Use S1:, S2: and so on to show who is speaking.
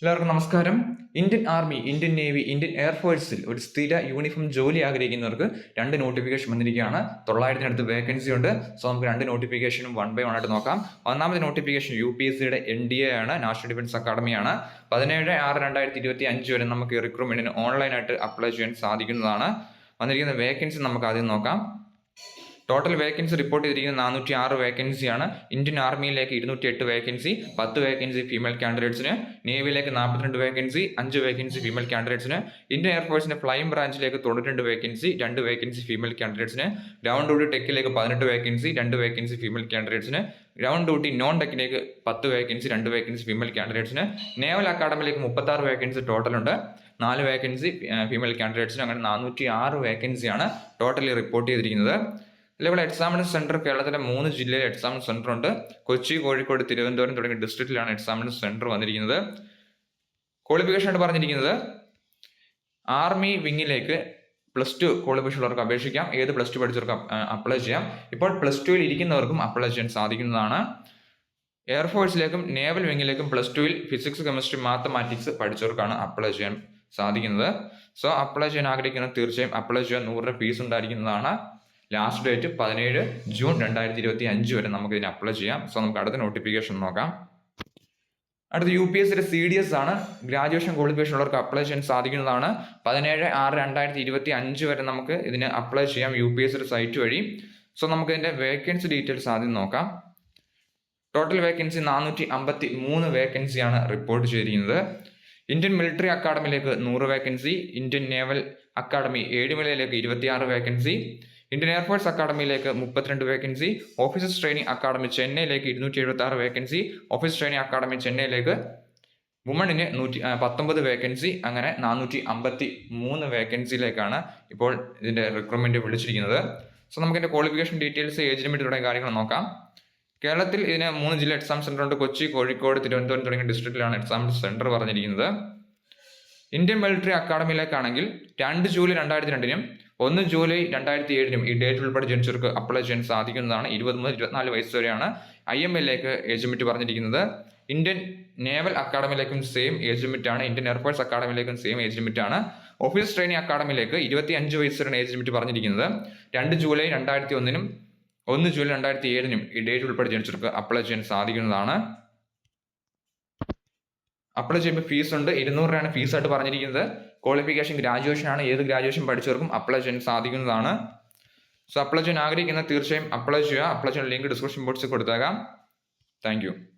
S1: എല്ലാവർക്കും നമസ്കാരം. Indian Army Indian Navy Indian എയർഫോഴ്സിൽ ഒരു സ്ഥിര യൂണിഫോം ജോലി ആഗ്രഹിക്കുന്നവർക്ക് രണ്ട് നോട്ടിഫിക്കേഷൻ വന്നിരിക്കുകയാണ്. തൊള്ളായിരത്തിനടുത്ത് വേക്കൻസി ഉണ്ട്. സോ നമുക്ക് രണ്ട് നോട്ടിഫിക്കേഷനും വൺ ബൈ വൺ ആയിട്ട് നോക്കാം. ഒന്നാമത്തെ നോട്ടിഫിക്കേഷൻ യു പി എസ് സിയുടെ എൻ ഡി എ ആണ് നാഷണൽ ഡിഫൻസ് അക്കാഡമിയാണ് പതിനേഴ് ആറ് രണ്ടായിരത്തി ഇരുപത്തി അഞ്ച് വരെ നമുക്ക് റിക്രൂട്ട്മെന്റിന് ഓൺലൈനായിട്ട് അപ്ലൈ ചെയ്യാൻ സാധിക്കുന്നതാണ്. വന്നിരിക്കുന്ന വേക്കൻസി നമുക്ക് ആദ്യം നോക്കാം. ടോട്ടൽ വേക്കൻസി റിപ്പോർട്ട് ചെയ്തിരിക്കുന്നത് നാനൂറ്റി ആറ് വേക്കൻസിയാണ് ഇന്ത്യൻ ആർമിയിലേക്ക് ഇരുന്നൂറ്റി എട്ട് വേക്കൻസി പത്ത് വേക്കൻസി ഫീമെയിൽ കാൻഡിഡേറ്റ്സിന് നേവിയിലേക്ക് നാൽപ്പത്തിരണ്ട് വേക്കൻസി അഞ്ച് വേക്കൻസി ഫീമെയിൽ കാൻഡിഡേറ്റ്സിന് ഇന്ത്യൻ എയർഫോഴ്സിന്റെ ഫ്ലൈയിങ് ബ്രാഞ്ചിലേക്ക് തൊണ്ണൂറ്റിരണ്ട് വേക്കൻസി രണ്ട് വേക്കൻസി ഫീമെയിൽ കാൻഡിഡേറ്റ്സിന് ഗ്രൗണ്ട് ഡ്യൂട്ടി ടെക്കിലേക്ക് പതിനെട്ട് വേക്കൻസി രണ്ട് വേക്കൻസി ഫീമെയിൽ കാൻഡിഡേറ്റ്സിന് ഗ്രൗണ്ട് ഡ്യൂട്ടി നോൺ ടെക്കിലേക്ക് പത്ത് വേക്കൻസി രണ്ട് വേക്കൻസി ഫീമെയിൽ കാൻഡിഡേറ്റ്സിന് നേവൽ അക്കാഡമിയിലേക്ക് മുപ്പത്തി ആറ് വേക്കൻസി ടോട്ടൽ ഉണ്ട്. നാല് വേക്കൻസി ഫീമെയിൽ കാൻഡിഡേറ്റ്സിന് അങ്ങനെ നാനൂറ്റി ആറ് വേക്കൻസിയാണ് ടോട്ടലി റിപ്പോർട്ട് ചെയ്തിരിക്കുന്നത്. ഇതേപോലെ എക്സാമിനേഷൻ സെന്റർ കേരളത്തിലെ മൂന്ന് ജില്ലയിൽ എക്സാമിനേഷൻ സെന്റർ ഉണ്ട്. കൊച്ചി കോഴിക്കോട് തിരുവനന്തപുരം തുടങ്ങിയ ഡിസ്ട്രിക്റ്റിലാണ് എക്സാമിനേഷൻ സെന്റർ വന്നിരിക്കുന്നത്. ക്വാളിഫിക്കേഷൻ ആയിട്ട് പറഞ്ഞിരിക്കുന്നത്. ആർമി വിങ്ങിലേക്ക് പ്ലസ് ടു ക്വാളിഫിക്കേഷൻ ഉള്ളവർക്ക് അപേക്ഷിക്കാം. ഏത് പ്ലസ് ടു പഠിച്ചവർക്ക് അപ്ലൈ ചെയ്യാം. ഇപ്പോൾ പ്ലസ് ടുവിൽ ഇരിക്കുന്നവർക്കും അപ്ലൈ ചെയ്യാൻ സാധിക്കുന്നതാണ്. എയർഫോഴ്സിലേക്കും നേവൽ വിങ്ങിലേക്കും പ്ലസ് ടുവിൽ ഫിസിക്സ് കെമിസ്ട്രി മാത്തമാറ്റിക്സ് പഠിച്ചവർക്കാണ് അപ്ലൈ ചെയ്യാൻ സാധിക്കുന്നത്. സോ അപ്ലൈ ചെയ്യാൻ ആഗ്രഹിക്കുന്ന തീർച്ചയായും അപ്ലൈ ചെയ്യാൻ നൂറ് ഫീസ് ഉണ്ടായിരിക്കുന്നതാണ്. ലാസ്റ്റ് ഡേറ്റ് പതിനേഴ് ജൂൺ രണ്ടായിരത്തി ഇരുപത്തി അഞ്ച് വരെ നമുക്ക് ഇതിന് അപ്ലൈ ചെയ്യാം. സോ നമുക്ക് അടുത്ത നോട്ടിഫിക്കേഷൻ നോക്കാം. അടുത്ത U P S C D S ആണ്. ഗ്രാജുവേഷൻ ക്വാളിഫിക്കേഷൻ ഉള്ളവർക്ക് അപ്ലൈ ചെയ്യാൻ സാധിക്കുന്നതാണ്. പതിനേഴ് ആറ് രണ്ടായിരത്തി ഇരുപത്തി അഞ്ച് വരെ നമുക്ക് ഇതിന് അപ്ലൈ ചെയ്യാം യു പി എസ് സൈറ്റ് വഴി. സോ നമുക്ക് ഇതിന്റെ വേക്കൻസി ഡീറ്റെയിൽസ് ആദ്യം നോക്കാം. ടോട്ടൽ വേക്കൻസി നാനൂറ്റി അമ്പത്തി മൂന്ന് വേക്കൻസിയാണ് റിപ്പോർട്ട് ചെയ്തിരിക്കുന്നത് ഇന്ത്യൻ മിലിറ്ററി അക്കാഡമിയിലേക്ക് നൂറ് വേക്കൻസി ഇന്ത്യൻ നേവൽ അക്കാഡമി ഏഴുമലയിലേക്ക് ഇരുപത്തിയാറ് വേക്കൻസി ഇന്ത്യൻ എയർഫോഴ്സ് അക്കാഡമിയിലേക്ക് മുപ്പത്തിരണ്ട് വേക്കൻസി ഓഫീസേഴ്സ് ട്രെയിനിങ് അക്കാഡമി ചെന്നൈയിലേക്ക് ഇരുന്നൂറ്റി എഴുപത്തി ആറ് വേക്കൻസി ഓഫീസ് ട്രെയിനിങ് അക്കാഡമി ചെന്നൈയിലേക്ക് വുമണിന് നൂറ്റി പത്തൊമ്പത് വേക്കൻസി അങ്ങനെ നാനൂറ്റി അമ്പത്തി മൂന്ന് വേക്കൻസിയിലേക്കാണ് ഇപ്പോൾ ഇതിന്റെ റിക്രൂട്ട്മെന്റ് വിളിച്ചിരിക്കുന്നത്. സോ നമുക്ക് ഇതിന്റെ ക്വാളിഫിക്കേഷൻ ഡീറ്റെയിൽസ് ഏജ് ലിമിറ്റ് തുടങ്ങിയ കാര്യങ്ങൾ നോക്കാം. കേരളത്തിൽ ഇതിന് മൂന്ന് ജില്ല എക്സാം സെന്റർ ഉണ്ട്. കൊച്ചി കോഴിക്കോട് തിരുവനന്തപുരം തുടങ്ങിയ ഡിസ്ട്രിക്റ്റിലാണ് എക്സാം സെന്റർ പറഞ്ഞിരിക്കുന്നത്. ഇന്ത്യൻ മിലിറ്ററി അക്കാഡമിയിലേക്കാണെങ്കിൽ രണ്ട് ജൂലൈ രണ്ടായിരത്തി രണ്ടിനും ഒന്ന് ജൂലൈ രണ്ടായിരത്തി ഏഴിനും ഈ ഡേറ്റ് ഉൾപ്പെടെ ജനിച്ചവർക്ക് അപ്ലൈ ചെയ്യാൻ സാധിക്കുന്നതാണ്. ഇരുപത് മുതൽ ഇരുപത്തിനാല് വയസ്സ് വരെയാണ് ഐ എം എല്ലേക്ക് ഏജ് ലിമിറ്റ് പറഞ്ഞിരിക്കുന്നത്. ഇന്ത്യൻ നേവൽ അക്കാഡമിയിലേക്കും സെയിം ഏജ് ലിമിറ്റ് ആണ്. ഇന്ത്യൻ എയർഫോഴ്സ് അക്കാഡമിയിലേക്കും സെയിം ഏജ് ലിമിറ്റ് ആണ്. ഓഫീസ് ട്രെയിനിങ് അക്കാഡമിയിലേക്ക് ഇരുപത്തി അഞ്ച് വരെയാണ് ഏജ് ലിമിറ്റ് പറഞ്ഞിരിക്കുന്നത്. രണ്ട് ജൂലൈ രണ്ടായിരത്തി ഒന്നിനും ഒന്ന് ജൂലൈ രണ്ടായിരത്തി ഏഴിനും ഈ ഡേറ്റ് ഉൾപ്പെടെ ജനിച്ചവർക്ക് അപ്ലൈ ചെയ്യാൻ സാധിക്കുന്നതാണ്. അപ്ലൈ ചെയ്യുമ്പോൾ ഫീസ് ഉണ്ട്. ഇരുന്നൂറ് രൂപയാണ് ഫീസ് ആയിട്ട് പറഞ്ഞിരിക്കുന്നത്. ക്വാളിഫിക്കേഷൻ ഗ്രാജുവേഷൻ ആണ്. ഏത് ഗ്രാജുവേഷൻ പഠിച്ചവർക്കും അപ്ലൈ ചെയ്യാൻ സാധിക്കുന്നതാണ്. സോ അപ്ലൈ ചെയ്യാൻ ആഗ്രഹിക്കുന്ന തീർച്ചയായും അപ്ലൈ ചെയ്യുക. അപ്ലൈ ചെയ്യാൻ ലിങ്ക് ഡിസ്ക്രിപ്ഷൻ ബോക്സിൽ കൊടുത്തേക്കാം. താങ്ക്